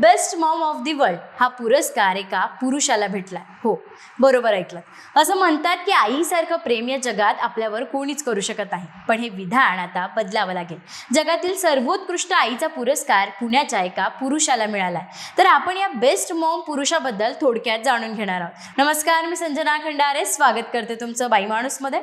Best mom of the world. हा पुरस्कार एका पुरुषाला भेटला हो बरोबर ऐकलं. असं म्हणतात की आईसारखं प्रेम या जगात आपल्यावर कोणीच करू शकत नाही. पण हे विधान आता बदलावं लागेल. जगातील सर्वोत्कृष्ट आईचा पुरस्कार पुण्याच्या एका पुरुषाला मिळाला आहे तर आपण या बेस्ट मॉम पुरुषाबद्दल थोडक्यात जाणून घेणार आहोत. नमस्कार मी संजना खंडारे. स्वागत करते तुमचं बाई माणूसमध्ये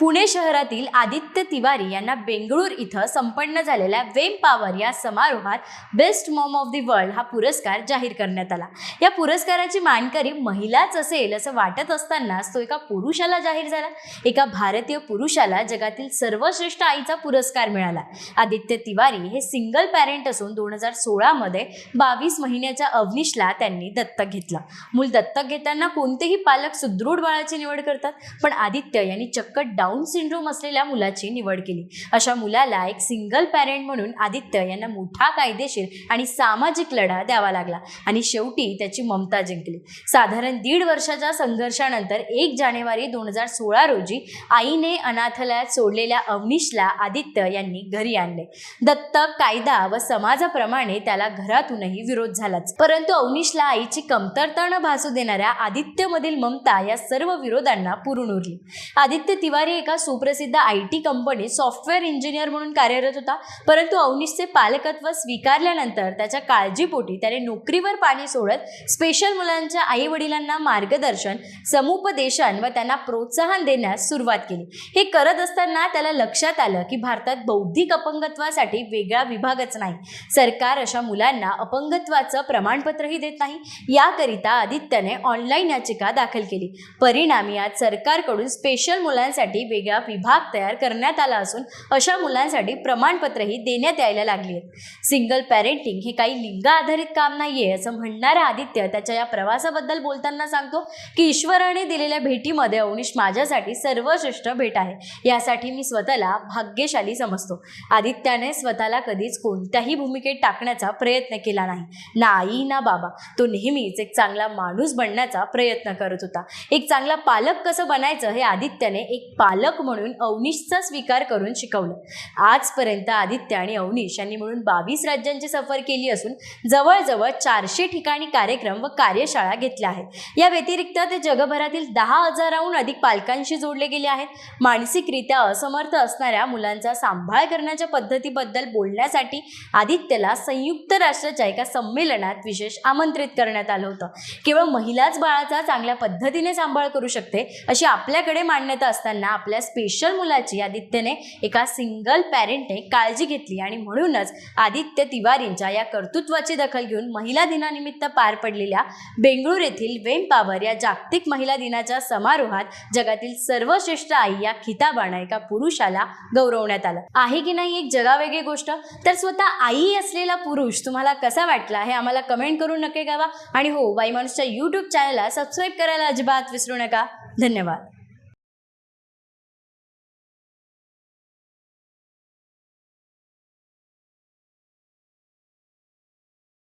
पुणे शहरातील आदित्य तिवारी यांना बेंगळूर इथं संपन्न झालेल्या वेम पॉवर या समारोहात best mom of the world हा पुरस्कार जाहीर करण्यात आला. या पुरस्काराची मानकरी महिलाच असेल असं वाटत असतानाच तो एका पुरुषाला जाहीर झाला. एका भारतीय पुरुषाला जगातील सर्वश्रेष्ठ आईचा पुरस्कार मिळाला. आदित्य तिवारी हे सिंगल पॅरेंट असून दोन हजार सोळामध्ये बावीस महिन्याच्या अवनिशला त्यांनी दत्तक घेतलं. मूल दत्तक घेताना कोणतेही पालक सुदृढ बाळाची निवड करतात पण आदित्य यांनी चक्क डाऊन सिंड्रोम असलेल्या मुलाची निवड केली. अशा मुलाला एक सिंगल पॅरेंट म्हणून आदित्य यांना मोठा कायदेशीर आणि सामाजिक लढा द्यावा लागला आणि शेवटी त्याची ममता जिंकली. साधारण दीड वर्षाच्या संघर्षानंतर एक जानेवारी दोन हजार सोळा रोजी आईने अनाथालयात सोडलेल्या अवनीशला आदित्य यांनी घरी आणले. दत्तक कायदा व समाजाप्रमाणे त्याला घरातूनही विरोध झालाच. परंतु अवनीशला आईची कमतरता न भासू देणाऱ्या आदित्यमधील ममता या सर्व विरोधांना पुरून उरली. आदित्य तिवारी एका सुप्रसिद्ध आय टी कंपनीत सॉफ्टवेअर इंजिनियर म्हणून कार्यरत होता. परंतु अवनीशचे पालकत्व स्वीकारल्यानंतर त्याच्या काळजीपोटी त्याने नोकरीवर पाणी सोडत स्पेशल मुलांच्या आई वडिलांना मार्गदर्शन समुपदेशन व त्यांना प्रोत्साहन देण्यास सुरुवात केली. हे करत असताना त्याला लक्षात आलं की भारतात बौद्धिक अपंगत्वासाठी वेगळा विभागच नाही. सरकार अशा मुलांना अपंगत्वाचं प्रमाणपत्रही देत नाही. याकरिता आदित्यने ऑनलाईन याचिका दाखल केली. परिणामी आज सरकारकडून स्पेशल मुलांसाठी वेगळा विभाग तयार करण्यात आला असून अशा मुलांसाठी प्रमाणपत्रही देण्यात यायला लागली आहेत. सिंगल पॅरेंटिंग हे काही लिंग आधारित काम नाहीये असं म्हणणारा आदित्य त्याच्या या प्रवासाबद्दल बोलताना सांगतो की ईश्वराने दिलेल्या भेटीमध्ये अवनिश माझ्यासाठी सर्वश्रेष्ठ भेट आहे. यासाठी मी स्वतःला भाग्यशाली समजतो. आदित्याने स्वतःला कधीच कोणत्याही भूमिकेत टाकण्याचा प्रयत्न केला नाही. ना आई ना बाबा. तो नेहमीच एक चांगला माणूस बनण्याचा प्रयत्न करत होता. एक चांगला पालक कसं बनायचं हे आदित्यने एक पालक म्हणून अवनिशचा स्वीकार करून शिकवलं. आजपर्यंत आदित्य आणि अवनिश यांनी म्हणून बावीस राज्यांची सफर केली असून जवळजवळ चारशे ठिकाणी कार्यक्रम व कार्यशाळा घेतल्या आहेत. या व्यतिरिक्त ते जगभरातील दहा हजाराहून अधिक पालकांशी जोडले गेले आहेत. मानसिकरित्या असमर्थ असणाऱ्या मुलांचा सांभाळ करण्याच्या पद्धतीबद्दल बोलण्यासाठी आदित्यला संयुक्त राष्ट्राच्या एका संमेलनात विशेष आमंत्रित करण्यात आलं होतं. केवळ महिलाच बाळाचा चांगल्या पद्धतीने सांभाळ करू शकते अशी आपल्याकडे मान्यता असताना आपल्या स्पेशल मुलाची आदित्यने एका सिंगल पॅरेंटने काळजी घेतली आणि म्हणूनच आदित्य तिवारींच्या या कर्तृत्वाची दखल घेऊन महिला दिनानिमित्त पार पडलेल्या बेंगळूर येथील वेम पावर या जागतिक महिला दिनाच्या समारोहात जगातील सर्वश्रेष्ठ आई या खिताबानं एका पुरुषाला गौरवण्यात आलं. आहे की नाही एक जगावेगळी गोष्ट? तर स्वतः आई असलेला पुरुष तुम्हाला कसा वाटला हे आम्हाला कमेंट करून नक्की कळवा. आणि हो बाई माणूसच्या यूट्यूब चॅनलला सबस्क्राईब करायला अजिबात विसरू नका. धन्यवाद.